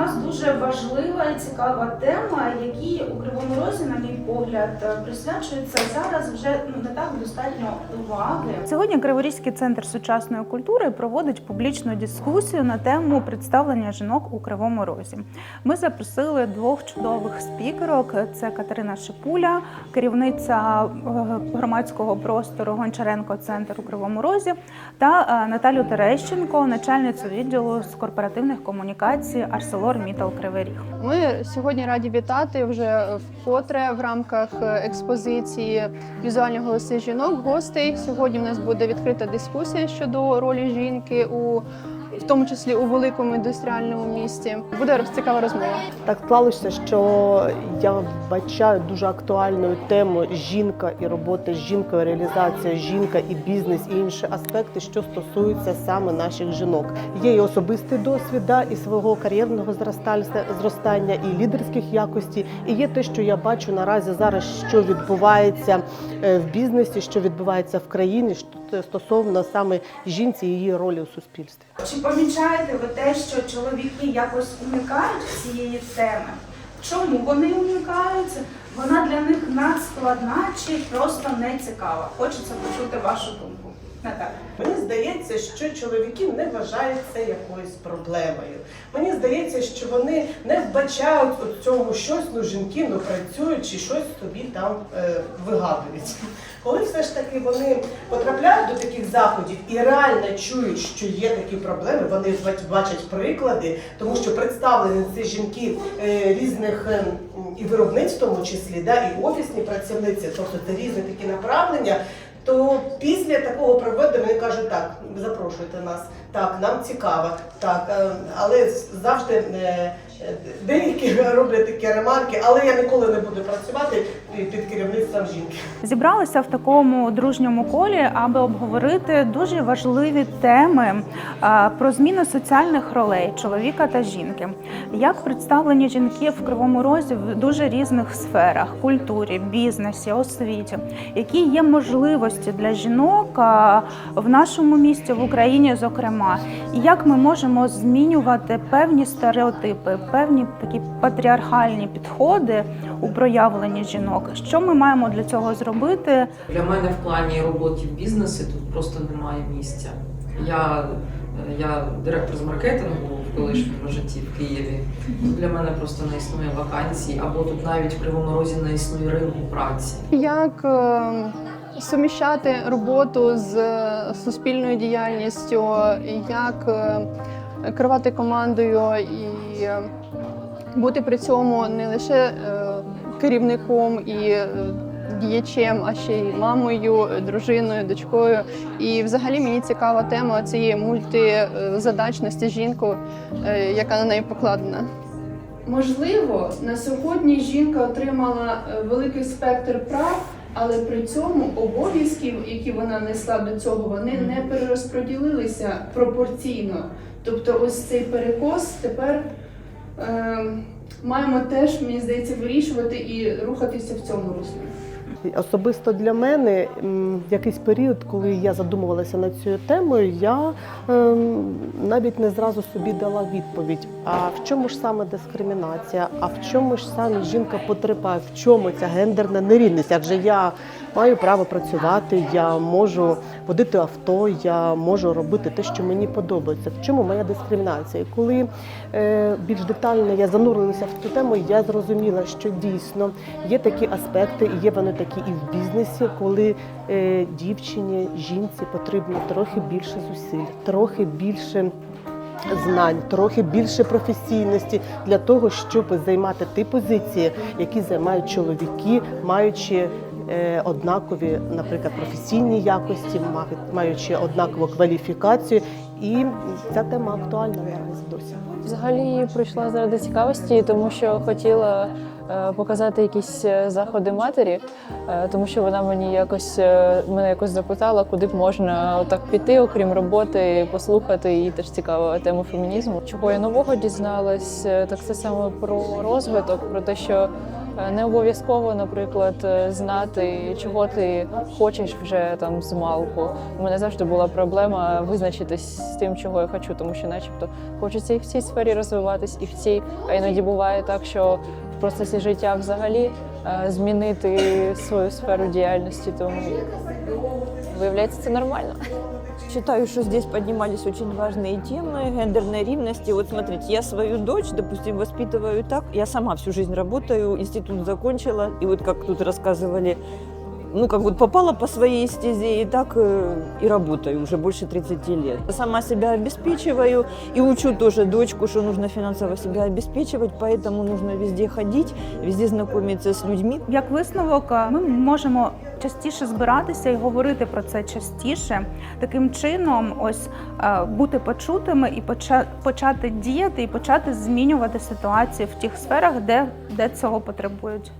нас дуже важлива і цікава тема, якій у Кривому Розі, на мій погляд, е, присвячується зараз вже ну, не так достатньо уваги. Сьогодні Криворізький центр сучасної культури проводить публічну дискусію на тему представлення жінок у Кривому Розі. Ми запросили двох чудових спікерок: це Катерина Шипуля, керівниця е, громадського простору Гончаренко Центр у Кривому Розі, та е, Наталю Терещенко, начальницю відділу з корпоративних комунікацій Арселор Мітал Кривий Ріг. Ми сьогодні раді вітати вже вкотре в рамках е, експозиції візуальні голоси жінок. Гостей сьогодні в нас буде відкрита дискусія щодо ролі жінки у в тому числі у великому індустріальному місті. Буде цікава розмова. Так склалося, що я бачаю дуже актуальною тему жінка і робота з жінкою, реалізація жінка і бізнес, і інші аспекти, що стосуються саме наших жінок. Є і особистий досвід, да, і свого кар'єрного зростання, і лідерських якостей. І є те, що я бачу наразі зараз, що відбувається е, в бізнесі, що відбувається в країні, що стосовно саме жінці і її ролі у суспільстві. Помічаєте ви те, що чоловіки якось уникають цієї теми? Чому вони уникаються? Вона для них надскладна чи просто не цікава? Хочеться почути вашу думку. Мені здається, що чоловіки не вважають це якоюсь проблемою. Мені здається, що вони не вбачають у цьому щось, ну жінки ну працюють чи щось собі там е, вигадують. Коли все ж таки вони потрапляють до таких заходів і реально чують, що є такі проблеми, вони бачать приклади, тому що представлені ці жінки е, різних е, і виробництв, в тому числі, да, і офісні працівниці, тобто це різні такі направлення. То після такого проведення вони кажуть, так, запрошуйте нас, так, нам цікаво, так, е, але завжди е, деякі роблять такі ремарки, але я ніколи не буду працювати під керівництвом жінки. Зібралися в такому дружньому колі, аби обговорити дуже важливі теми про зміну соціальних ролей чоловіка та жінки. Як представлені жінки в кривому розі в дуже різних сферах культурі, бізнесі, освіті, які є можливості для жінок в нашому місті, в Україні, зокрема, і як ми можемо змінювати певні стереотипи, певні такі патріархальні підходи у проявленні жінок. Що ми маємо для цього зробити? Для мене в плані роботи в бізнесі тут просто немає місця. Я, е, я директор з маркетингу в колишньому житті в Києві. Тут для мене просто не існує вакансій, або тут навіть в Кривому Розі не існує ринку праці. Як е, суміщати роботу з е, суспільною діяльністю, як керувати командою і е, бути при цьому не лише е, керівником і е, діячем, а ще й мамою, дружиною, дочкою. І взагалі мені цікава тема цієї мультизадачності жінку, яка на неї покладена. Можливо, на сьогодні жінка отримала великий спектр прав, але при цьому обов'язків, які вона несла до цього, вони не перерозподілилися пропорційно. Тобто, ось цей перекос тепер маємо теж, мені здається, вирішувати і рухатися в цьому руслі. Особисто для мене якийсь період, коли я задумувалася над цією темою, я ем, навіть не зразу собі дала відповідь. А в чому ж саме дискримінація? А в чому ж саме жінка потерпає? В чому ця гендерна нерівність? Адже я маю право працювати, я можу водити авто, я можу робити те, що мені подобається. В чому моя дискримінація? Коли е, більш детально я занурилася в цю тему, я зрозуміла, що дійсно є такі аспекти, і є вони такі і в бізнесі, коли е, дівчині, жінці потрібно трохи більше зусиль, трохи більше. Знань, трохи більше професійності для того, щоб займати ті позиції, які займають чоловіки, маючи однакові, наприклад, професійні якості, маючи однакову кваліфікацію. І ця тема актуальна наразі досі. Взагалі прийшла заради цікавості, тому що хотіла е, показати якісь е, заходи матері, е, тому що вона мені якось е, мене якось запитала, куди б можна отак піти, окрім роботи, послухати. І теж цікава тема фемінізму. Чого я нового дізналась, е, так це саме про розвиток, про те, що Е, Не обов'язково, наприклад, е, знати, чого ти хочеш вже там з малку. У мене завжди була проблема визначитись з тим, чого я хочу, тому що, начебто, хочеться і в цій сфері розвиватись, і в цій. А іноді буває так, що в процесі життя взагалі е, змінити свою сферу діяльності, тому виявляється це нормально Считаю, что здесь поднимались очень важные темы гендерной ревности. Вот смотрите, я свою дочь, допустим, воспитываю так. Я сама всю жизнь работаю, институт закончила. И вот как тут рассказывали, ну как вот попала по своей стезе и так э, и работаю уже больше 30 лет. Сама себя обеспечиваю и учу тоже дочку, что нужно финансово себя обеспечивать, поэтому нужно везде ходить, везде знакомиться с людьми. Як висновок, ми можемо частіше збиратися і говорити про це частіше. Таким чином, ось бути почутими і поча- почати діяти і почати змінювати ситуацію в тих сферах, де, де цього потребують.